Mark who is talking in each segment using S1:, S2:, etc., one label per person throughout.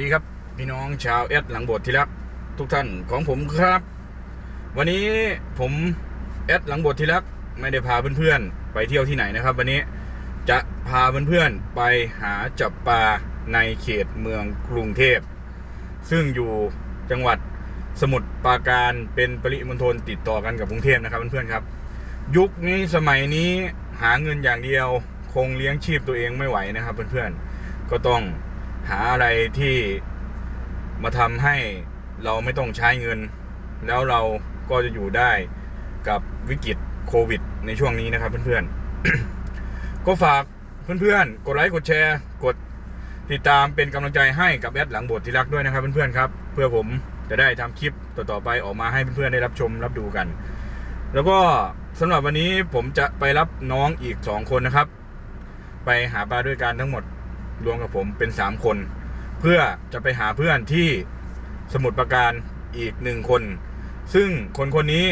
S1: สวัสดีครับ พี่น้องชาวเอสหลังบสถ์ที่รักทุกท่านของผมครับ วันนี้ผมเอสหลังบสถ์ที่รักไม่ได้พาเพื่อนๆไปเที่ยวที่ไหนนะครับ วันนี้จะพาเพื่อนๆไปหาจับปลาในเขตเมืองกรุงเทพ ซึ่งอยู่จังหวัดสมุทรปราการเป็นปริมณฑลติดต่อกันกับกรุงเทพนะครับเพื่อนๆครับ ยุคนี้สมัยนี้หาเงินอย่างเดียว คงเลี้ยงชีพตัวเองไม่ไหวนะครับเพื่อนๆก็ต้อง หาอะไรที่มาทำให้เราไม่ต้องใช้เงิน แล้วเราก็จะอยู่ได้กับวิกฤตโควิด ในช่วงนี้นะครับเพื่อนๆ ก็ฝากเพื่อนๆ กดไลค์กดแชร์ กดติดตามเป็นกำลังใจให้กับแอดหลังบทที่รักด้วยนะครับเพื่อนๆครับ เพื่อผมจะได้ทำคลิปต่อๆไปออกมาให้เพื่อนๆได้รับชมรับดูกัน แล้วก็สำหรับวันนี้ผมจะไปรับน้องอีกสองคนนะครับ ไปหาปลาด้วยกันทั้งหมด รวมกับผมเป็นสามคน เพื่อจะไปหาเพื่อนที่สมุทรปราการอีกหนึ่งคน ซึ่งคนคนนี้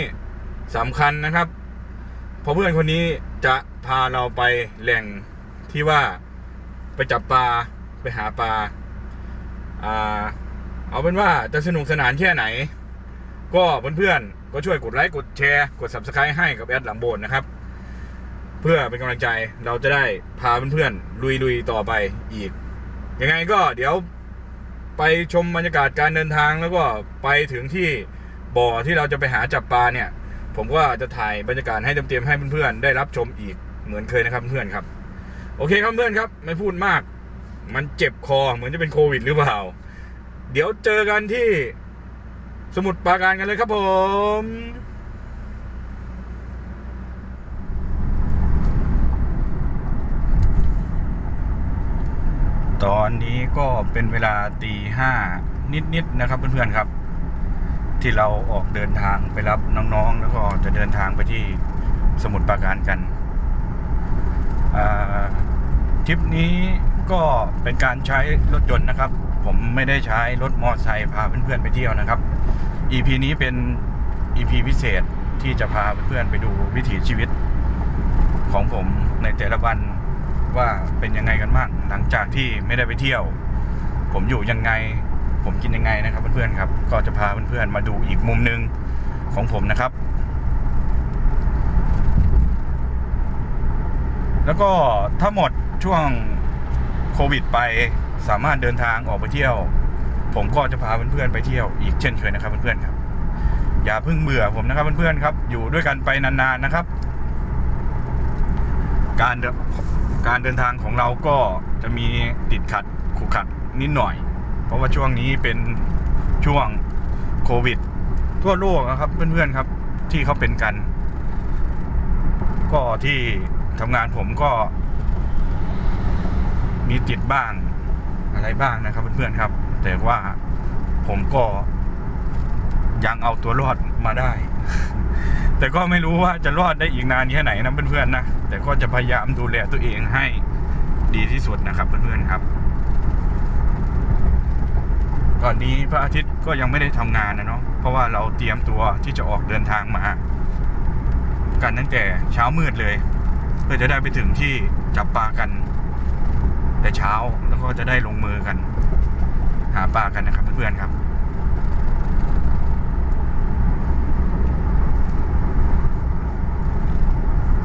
S1: สำคัญนะครับ เพราะเพื่อนคนนี้จะพาเราไปแหล่งที่ว่าไปจับปลาไปหาปลาอ่าเอาเป็นว่าจะสนุกสนานแค่ไหน ก็เพื่อนๆก็ช่วยกดไลค์กดแชร์ กด subscribe ให้กับแอดหลังโบนนะครับ เพื่อเป็นกำลังใจเราจะได้พาเพื่อนๆลุยๆต่อไปอีก ยังไงก็เดี๋ยวไปชมบรรยากาศการเดินทางแล้วก็ไปถึงที่บ่อที่เราจะไปหาจับปลาเนี่ย ผมก็จะถ่ายบรรยากาศให้เต็มๆให้เพื่อนๆได้รับชมอีกเหมือนเคยนะครับเพื่อนๆครับ โอเคครับเพื่อนครับไม่พูดมาก มันเจ็บคอเหมือนจะเป็นโควิดหรือเปล่า เดี๋ยวเจอกันที่สมุทรปราการกันเลยครับผม ตอนนี้ก็เป็นเวลาตีห้านิดๆนะครับเพื่อนๆครับ ที่เราออกเดินทางไปรับน้องๆ แล้วก็จะเดินทางไปที่สมุทรปราการกันทริปนี้ก็เป็นการใช้รถยนต์นะครับ ผมไม่ได้ใช้รถมอเตอร์ไซค์พาเพื่อนๆไปเที่ยวนะครับ EP นี้เป็น EP พิเศษที่จะพาเพื่อนๆไปดูวิถีชีวิตของผมในแต่ละวัน ว่าเป็นยังไงกันบ้างหลังจากที่ไม่ได้ไปเที่ยว ผมอยู่ยังไง ผมกินยังไงนะครับเพื่อนๆครับ ก็จะพาเพื่อนๆมาดูอีกมุมหนึ่งของผมนะครับ แล้วก็ถ้าหมดช่วงโควิดไปสามารถเดินทางออกไปเที่ยว ผมก็จะพาเพื่อนๆไปเที่ยวอีกเช่นเคยนะครับเพื่อนๆครับ อย่าเพิ่งเบื่อผมนะครับเพื่อนๆครับ อยู่ด้วยกันไปนานๆนะครับ การ การเดินทางของเราก็จะมีติดขัดขรุขระนิดหน่อย เพราะว่าช่วงนี้เป็นช่วงโควิด ทั่วโลกนะครับเพื่อนๆครับที่เขาเป็นกัน ก็ที่ทำงานผมก็ มีติดบ้างอะไรบ้างนะครับเพื่อนๆครับ แต่ว่าผมก็ยังเอาตัวรอดมาได้ แต่ก็ไม่รู้ว่าจะรอดได้อีกนานแค่ไหนนะเพื่อนๆนะ แต่ก็จะพยายามดูแลตัวเองให้ดีที่สุดนะครับเพื่อนๆครับก่อนนี้พระอาทิตย์ก็ยังไม่ได้ทำงานนะเนาะ เพราะว่าเราเตรียมตัวที่จะออกเดินทางมา กันตั้งแต่เช้ามืดเลย เพื่อจะได้ไปถึงที่จับปลากัน แต่เช้าแล้วก็จะได้ลงมือกัน หาปลากันนะครับเพื่อนๆครับ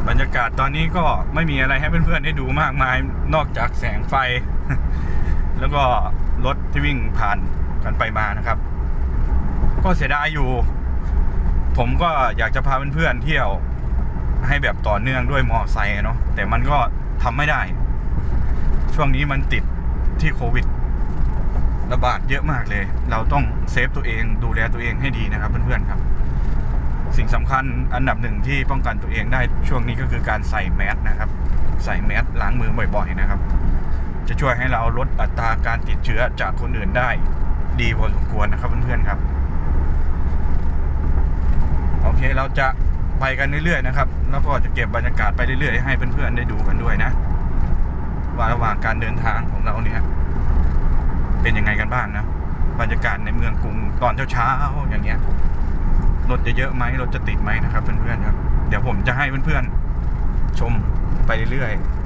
S1: บรรยากาศตอนนี้ก็ไม่มีอะไรให้เพื่อนๆได้ดูมากมาย นอกจากแสงไฟ แล้วก็รถที่วิ่งผ่านกันไปมานะครับ ก็เสียดายอยู่ ผมก็อยากจะพาเพื่อนๆเที่ยวให้แบบต่อเนื่องด้วยมอไซค์เนาะแต่มันก็ทำไม่ได้ ช่วงนี้มันติดที่โควิดระบาดเยอะมากเลย เราต้องเซฟตัวเองดูแลตัวเองให้ดีนะครับเพื่อนๆครับ สิ่งสำคัญอันดับหนึ่งที่ป้องกันตัวเองได้ช่วงนี้ก็คือการใส่แมสนะครับ ใส่แมสล้างมือบ่อยๆนะครับ จะช่วยให้เราลดอัตราการติดเชื้อจากคนอื่นได้ดีพอสมควรนะครับเพื่อนๆครับ โอเคเราจะไปกันเรื่อยๆนะครับ แล้วก็จะเก็บบรรยากาศไปเรื่อยๆให้เพื่อนๆได้ดูกันด้วยนะ ว่าระหว่างการเดินทางของเราเนี่ยเป็นยังไงกันบ้างนะบรรยากาศในเมืองกรุงตอนเช้าๆอย่างเงี้ย รถจะเยอะไหมรถจะติดไหมนะครับเพื่อนๆครับ เดี๋ยวผมจะให้เพื่อนๆชมไปเรื่อยๆ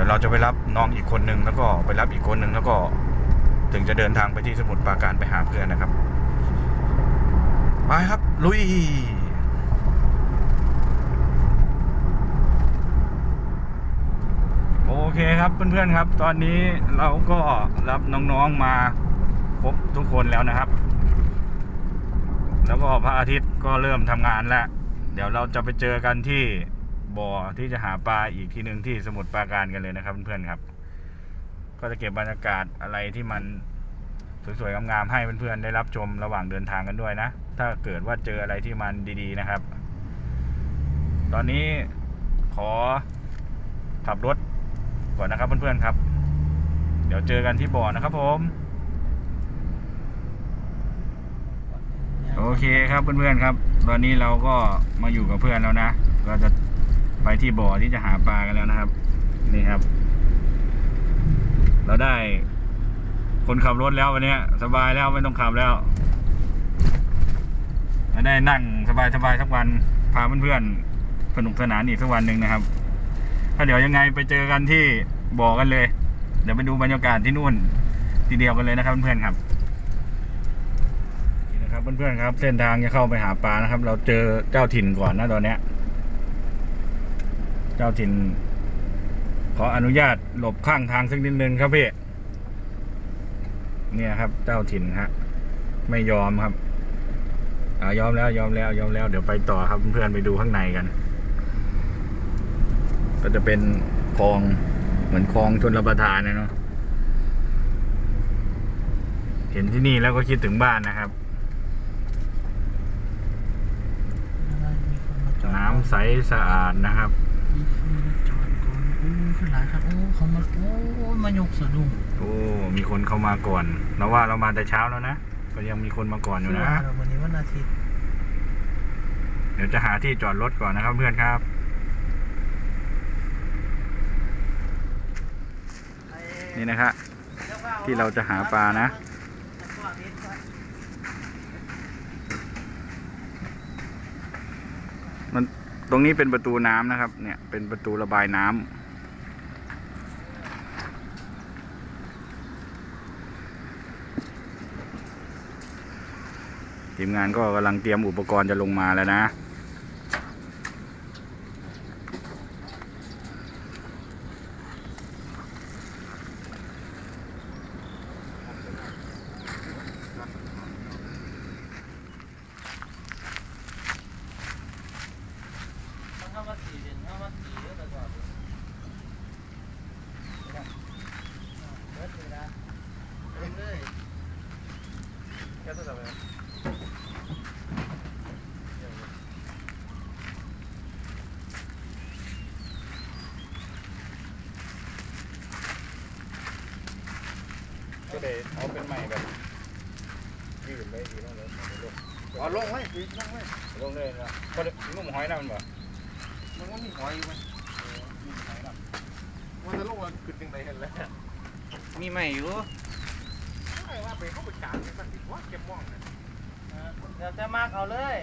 S1: ดี๋ยวเราจะไปรับน้องอีกคนนึงแล้วก็ไปรับอีกคนนึงแล้วก็ถึงจะเดินทางไปที่สมุทรปราการไปหาเพื่อนนะครับ ไปครับ ลุยโอเคครับเพื่อนๆครับ ตอนนี้เราก็รับน้องๆมา ครบทุกคนแล้วนะครับ แล้วก็พระอาทิตย์ก็เริ่มทำงานแล้ว เดี๋ยวเราจะไปเจอกันที่บ่อที่จะหาปลาอีกทีหนึ่งที่สมุทรปราการกันเลยนะครับเพื่อนๆครับ ก็จะเก็บบรรยากาศอะไรที่มันสวยๆงามๆให้เพื่อนๆได้รับชมระหว่างเดินทางกันด้วยนะ ถ้าเกิดว่าเจออะไรที่มันดีๆนะครับ ตอนนี้ขอขับรถก่อนนะครับเพื่อนๆครับ เดี๋ยวเจอกันที่บ่อนะครับผม โอเคครับเพื่อนๆครับ ตอนนี้เราก็มาอยู่กับเพื่อนแล้วนะก็จะไปที่บ่อที่จะหาปลากันแล้วนะครับ นี่ครับ เราได้คนขับรถแล้ววันนี้สบายแล้วไม่ต้องขับแล้วมาได้นั่งสบายสบายๆสักวันพาเพื่อนๆสนุกสนานอีกสักวันหนึ่งนะครับถ้าเดี๋ยวยังไงไปเจอกันที่บ่อกันเลย เดี๋ยวไปดูบรรยากาศที่นู่นทีเดียวกันเลยนะครับเพื่อนๆครับ ครับเพื่อนๆครับ เส้นทางจะเข้าไปหาปลานะครับ เราเจอเจ้าถิ่นก่อนนะตอนเนี้ย เจ้าถิ่น ขออนุญาตหลบข้างทางสักนิดนึงครับพี่เนี่ยครับ เจ้าถิ่นฮะไม่ยอมครับอ่ายอมแล้วยอมแล้วยอมแล้วเดี๋ยวไปต่อครับเพื่อนๆไปดูข้างในกัน ก็จะเป็นคลองเหมือนคลองชนรับประทานนะเนาะเห็นที่นี่แล้วก็คิดถึงบ้านนะครับ
S2: มีค นมาจอด
S1: น้ำใสสะอาดนะครับ
S2: มีคนมาจอดก่อนโอ้ขึ้นหลายครับโอ้เขามาโอ้มายกสะดุ้ง
S1: โอ้ มีคนเข้ามาก่อน เราว่าเรามาแต่เช้าแล้วนะ ก็ยังมีคนมาก่อนอยู่นะ
S2: ว่าเราวันนี้วันอาทิตย์
S1: เดี๋ยวจะหาที่จอดรถก่อนนะครับเพื่อนครับ นี่นะครับ ที่เราจะหาปลานะ มัน ตรงนี้เป็นประตูน้ำนะครับ เนี่ยเป็นประตูระบายน้ำทีมงานก็กำลังเตรียมอุปกรณ์จะลงมาแล้วนะ
S2: เข้ามาสี่เดือนเข้ามาสี่เดือนแต่ก่อนเบิดเลยนะเต็มเลยแค่ตัวสับเลย
S1: ก็เลยเอาเป็นใหม่แบบยืดเลยดีแล้วเลย
S3: อ๋อลงเลยคือลงเลย
S1: ลงเลยนะก็นุ่มหอยน้ำมันบ่
S3: มันว่ามีหอยอยู่ไหมมันจะลงมาขึ้นยังไงเห็นแล้ว
S2: มีใหม่อยู่
S3: ไม่ว่าไปเข้าไปกลางในสันติว่าเก็บม่องเนี่ย
S2: เดี๋ยวจะมากเอาเลย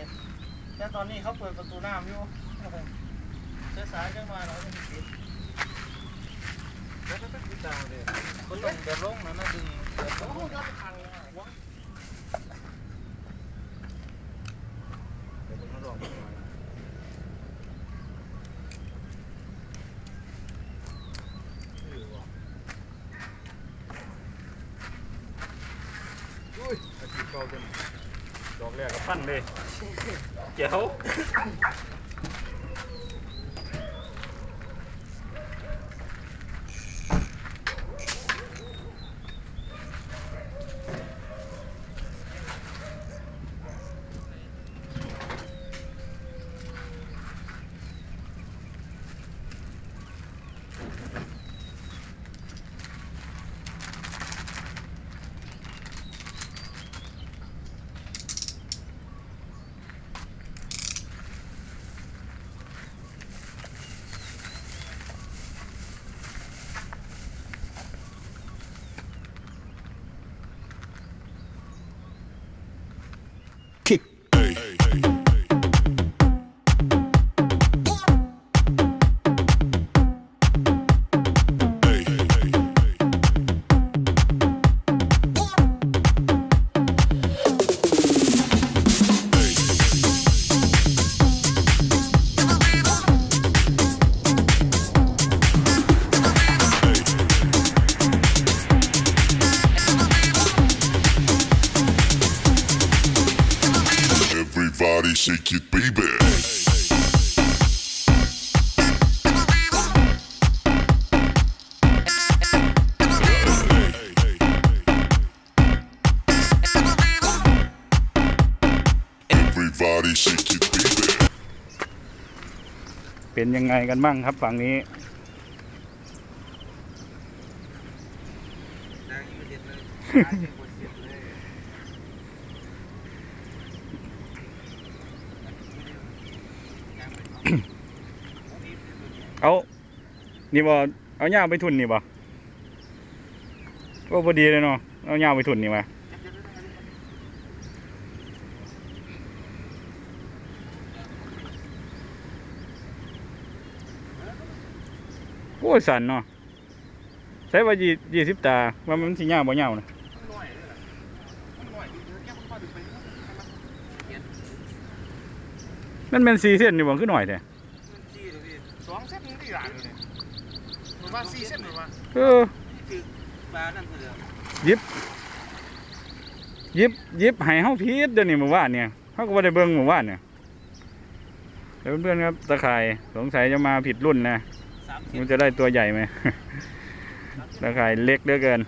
S2: แต่ตอนนี้เขาเปิดประตูน้ำอยู่เสื้อสายจังมาเราจะปิด
S3: แล้วก็ต้องติดตามเลย
S2: ก็ต้องเดินลงนะนะดึงเดินล
S3: โอ้
S2: ง
S3: โหยอดทางวะ
S1: เดี๋ยวผมมาลองดูหน่อยอุ้ยอาชีพเก่าจนดอกแรกก็ปั้นเลยเจ๋ว เป็นยังไงกันบ้างครับฝั่งนี้
S2: นางยืนเด็ดเลยนางยืนบนเด็ดเลย
S1: เอานี่บ่เอาหญ้าไปทุนนี่บ่ก็พอดีเลยเนาะเอาหญ้าไปทุนนี่มา โอ้สันเนาะใช้ว่ายี่ยี่สิบตา ว่ามันสิหญ้าบ่หญ้านะ
S3: มันหน่อยเลยล่ะมันหน่อยดิแก้มัน
S1: เป็นสี่เส้นนี่บ่คือหน่อยแท้
S3: สองเส้นนี่หลานเลยหรือว่าสี่เส้นหรือว่า
S1: เออ
S2: ยิ
S1: บยิบยิบให้เฮาพีดเดี๋ยวนี้เมื่อวานเนี่ยเฮาก็บ่ได้เบิ่งเมื่อวานเนี่ยเดี๋ยวเพื่อนๆครับตะข่ายสงสัยจะมาผิดรุ่นนะ
S2: มั
S1: นจะได้ตัวใหญ่ไหมตะข่ายเล็กเหลือเกิน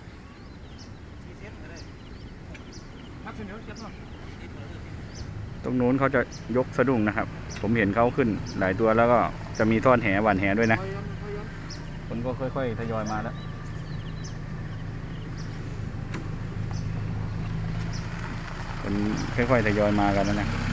S1: ตรงนู้นเขาจะยกสะดุ้งนะครับ ผมเห็นเขาขึ้นหลายตัวแล้วก็จะมีท่อนแหหวานแหด้วยนะ คนก็ค่อยๆทยอยมาแล้วคนค่อยๆทยอยมากันแล้วนะ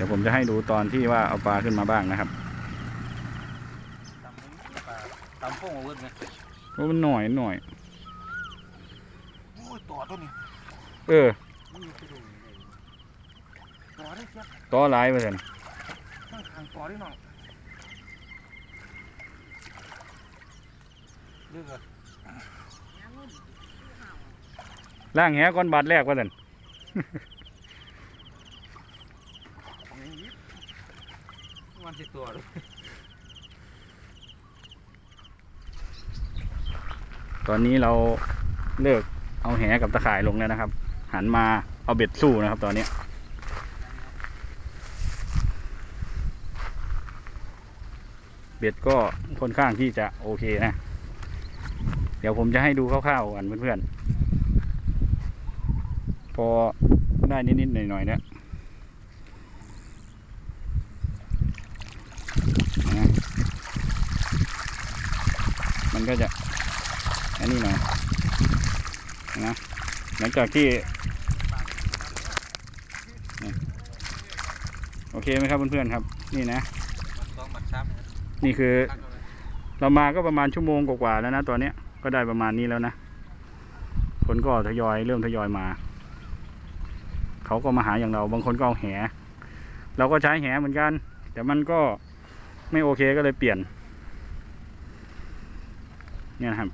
S1: ดี๋ยวผมจะให้ดูตอนที่ว่าเอาปลาขึ้นมาบ้างนะครับ
S2: ตำมุ้งปลาตำพวกอาวุธไหม
S1: เพราะมันหน่อยหน่อย
S3: โอ้ยต่อตัวนี้
S1: เออ
S3: มันอยู่ที่ดูต่อได้เจ็ด
S1: ต่อหลายเปอร์เซ็นต์
S3: ข้างทางต่อได้หน่อย
S2: เลือกอะ
S1: ล่างแหก้อนบาทแรกว่าสัน
S3: ของอย่างนี้
S2: มันสิตัว
S1: ตอนนี้เราเลิกเอาแหกับตะข่ายลงแล้วนะครับ หันมาเอาเบ็ดสู้นะครับ ตอนนี้เบ็ดก็ค่อนข้างที่จะโอเคนะ เดี๋ยวผมจะให้ดูคร่าวๆกันเพื่อนๆ พอได้นิดๆหน่อยๆเนี่ย มันก็จะอันนี้หน่อยนะหลังจากที่นี่โอเคไหมครับเพื่อนๆครับ นี่นะ
S2: มันต้องมันซ้ำ
S1: นี่คือ
S2: ตั้งเอาไว้
S1: เรามาก็ประมาณชั่วโมงกว่าๆแล้วนะตอนเนี้ยก็ได้ประมาณนี้แล้วนะคนก็ทยอยเริ่มทยอยมา เขาก็มาหาอย่างเราบางคนก็เอาแห เราก็ใช้แหเหมือนกัน แต่มันก็ไม่โอเคก็เลยเปลี่ยน เนี่ยครับ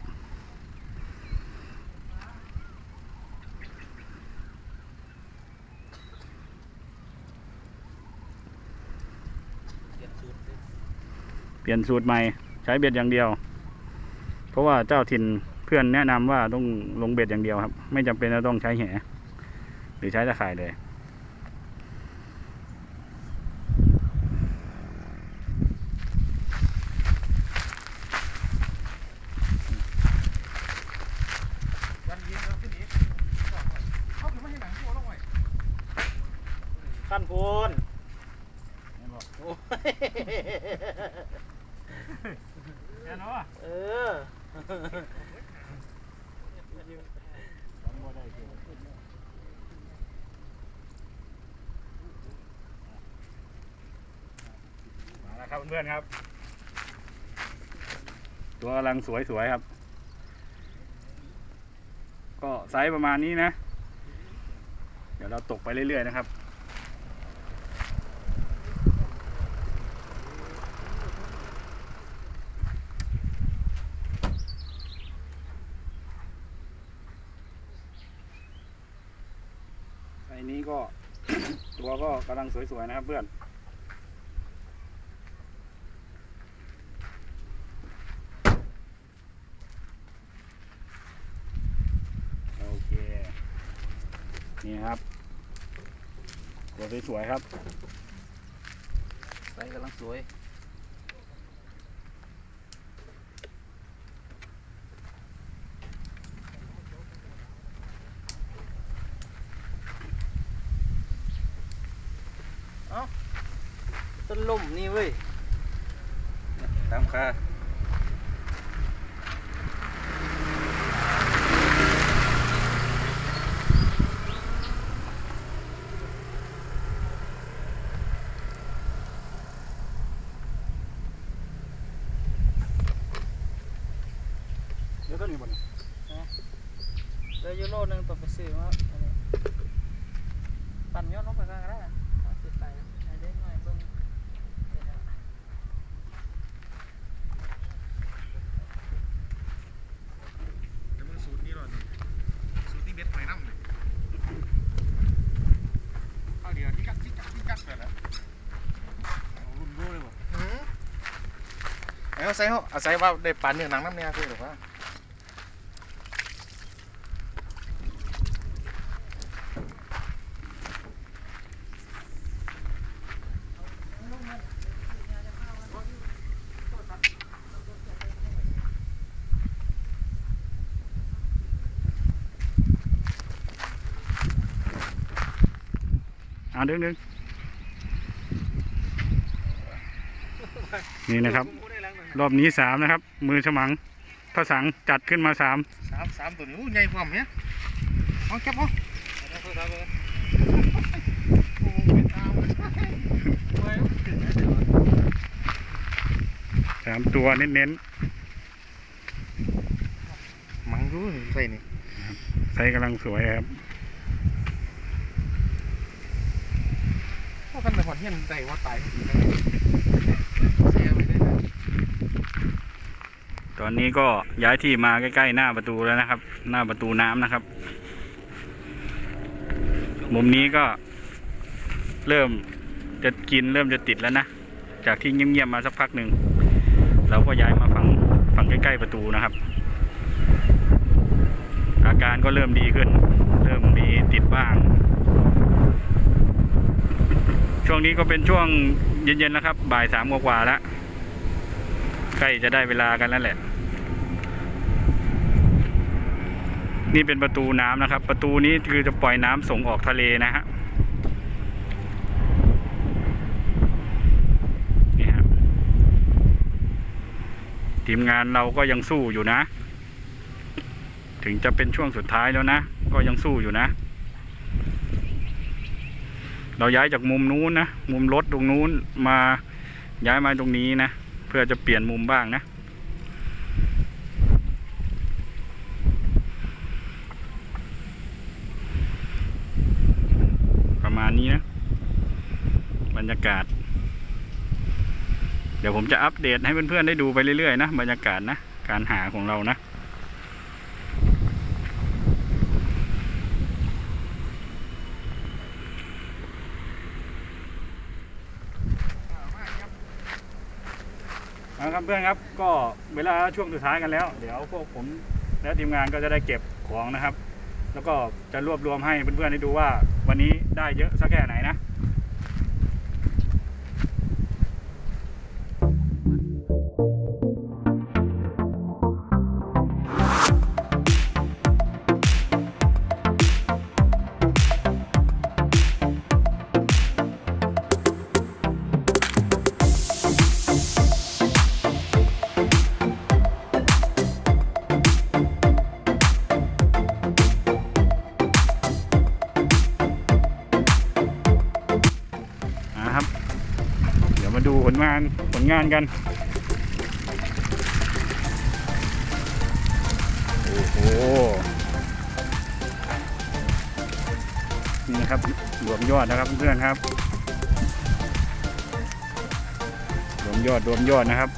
S2: เปลี่ยนสูตร
S1: ใหม่ ใช้เบ็ดอย่างเดียว เพราะว่าเจ้าถิ่นเพื่อนแนะนำว่าต้องลงเบ็ดอย่างเดียวครับ ไม่จำเป็นจะต้องใช้แหหรือใช้ตะข่ายเลย
S3: นยิงแล้วขึ้นอีกเขาคือไม่ให้หนังตัวลงไว้
S2: ขั้นพูนโอ้ย
S3: แน่นอน
S2: เออ
S1: มาแล้วครับเพื่อนๆครับ ตัวกำลังสวยๆครับ ก็ไซส์ประมาณนี้นะ เดี๋ยวเราตกไปเรื่อยๆนะครับไอ้นี้ก็ตัวก็กำลังสวยๆนะครับเพื่อน นี่ครับตัว สวยๆครับ
S2: ใส่กำลังสวยเอ้าต้นล่มนี่เว้ยเนี่ยตามคา
S3: เดี๋ยวก็นี่บ่นี่
S2: เดี๋ยวยูโรหนึงต้องไปซื้อมาอันนี้ปั่นย้อนลงไปกันก็ได้นะเอาติดไปให้ได้หน่อยเบิ่งเดี๋ยวนะ
S3: เดี๋ยวมึงสูตรนี้หรอสูตรที่เบ็ดหอยน้ำเลยข้าวเดียวที่กัดที่กัดที่กัดไปแล้วเอารุ่นรู้เลยบ่ เอาใส่เขาอาศัยว่าได้ปานเนื้อหนังน้ำเนี่ยคือหรือว่า
S1: อ่าดึงดึงนี่นะครับ รอบนี้สามนะครับ มือฉมังพระสังจัดขึ้นมาสาม
S3: สามสามตัวนี้อู้ใหญ่กว่ามั้ยเอาแคบเอา
S2: เอาเดี๋ยวเอาเดี๋ยว
S3: โอ้เป็นตามเลย
S2: เอาไว้ถึงนะเดี๋ยว
S1: สามตัวเน้น
S3: มังรู้ใส่นี่
S1: ๆใส่กำลังสวยครับ
S3: พวกกันแต่หอดเฮียนใจว่าตายสิได้เสียไปได้นะ
S1: ตอนนี้ก็ย้ายที่มาใกล้ๆหน้าประตูแล้วนะครับ หน้าประตูน้ำนะครับ มุมนี้ก็เริ่มจะกินเริ่มจะติดแล้วนะ จากที่เงียบๆมาสักพักหนึ่งเราก็ย้ายมาฝั่งฝั่งใกล้ๆประตูนะครับ อาการก็เริ่มดีขึ้น เริ่มมีติดบ้าง ช่วงนี้ก็เป็นช่วงเย็นๆแล้วครับ บ่ายสามกว่าๆแล้ว ใกล้จะได้เวลากันแล้วแหละ นี่เป็นประตูน้ำนะครับ ประตูนี้คือจะปล่อยน้ำส่งออกทะเลนะฮะนี่ครับทีมงานเราก็ยังสู้อยู่นะ ถึงจะเป็นช่วงสุดท้ายแล้วนะ ก็ยังสู้อยู่นะ เราย้ายจากมุมนู้นนะ มุมรถตรงนู้นมาย้ายมาตรงนี้นะ เพื่อจะเปลี่ยนมุมบ้างนะ ประมาณนี้นะ บรรยากาศ เดี๋ยวผมจะอัปเดตให้เพื่อนๆได้ดูไปเรื่อยๆนะ บรรยากาศนะ การหาของเรานะ เพื่อนครับ ก็เวลาช่วงสุดท้ายกันแล้ว เดี๋ยวพวกผมและทีมงานก็จะได้เก็บของนะครับ แล้วก็จะรวบรวมให้เพื่อนๆได้ดูว่าวันนี้ได้เยอะสักแค่ไหนนะ งานกัน โอ้โห นี่ครับรวมยอดนะครับเพื่อนครับรวมยอดรวมยอดนะครับ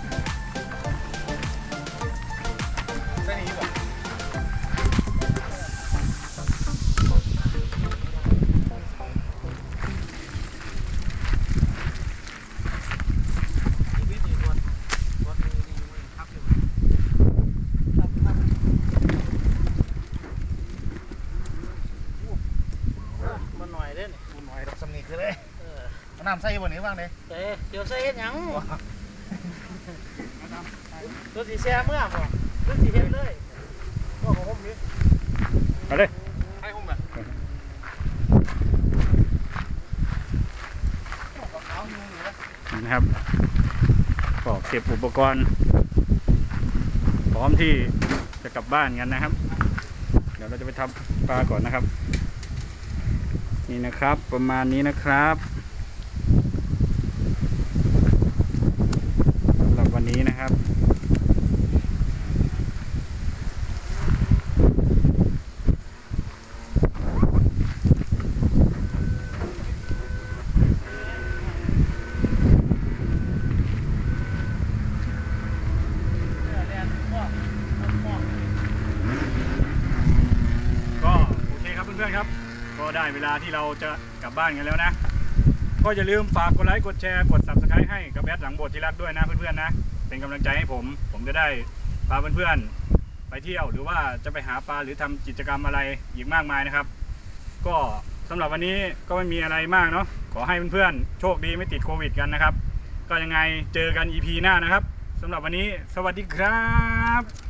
S1: ก็เก็บอุปกรณ์ พร้อมที่จะกลับบ้านกันนะครับ เดี๋ยวเราจะไปทำปลาก่อนนะครับ นี่นะครับประมาณนี้นะครับสำหรับวันนี้นะครับ ก็โอเคครับเพื่อนๆครับ ก็ได้เวลาที่เรา จะกลับบ้านกันแล้วนะ ก็อย่าลืมฝากกดไลค์กดแชร์กด subscribe ให้กับแอดหลังโบสถ์ที่รักด้วยนะเพื่อนๆนะ เป็นกำลังใจให้ผม ผมจะได้พาเพื่อนๆไปเที่ยวหรือว่าจะไปหาปลาหรือทำกิจกรรมอะไรอีกมากมายนะครับ ก็สำหรับวันนี้ก็ไม่มีอะไรมากเนาะขอให้เพื่อนๆโชคดีไม่ติดโควิดกันนะครับ ก็ยังไงเจอกัน EP หน้านะครับสำหรับวันนี้ สวัสดีครับ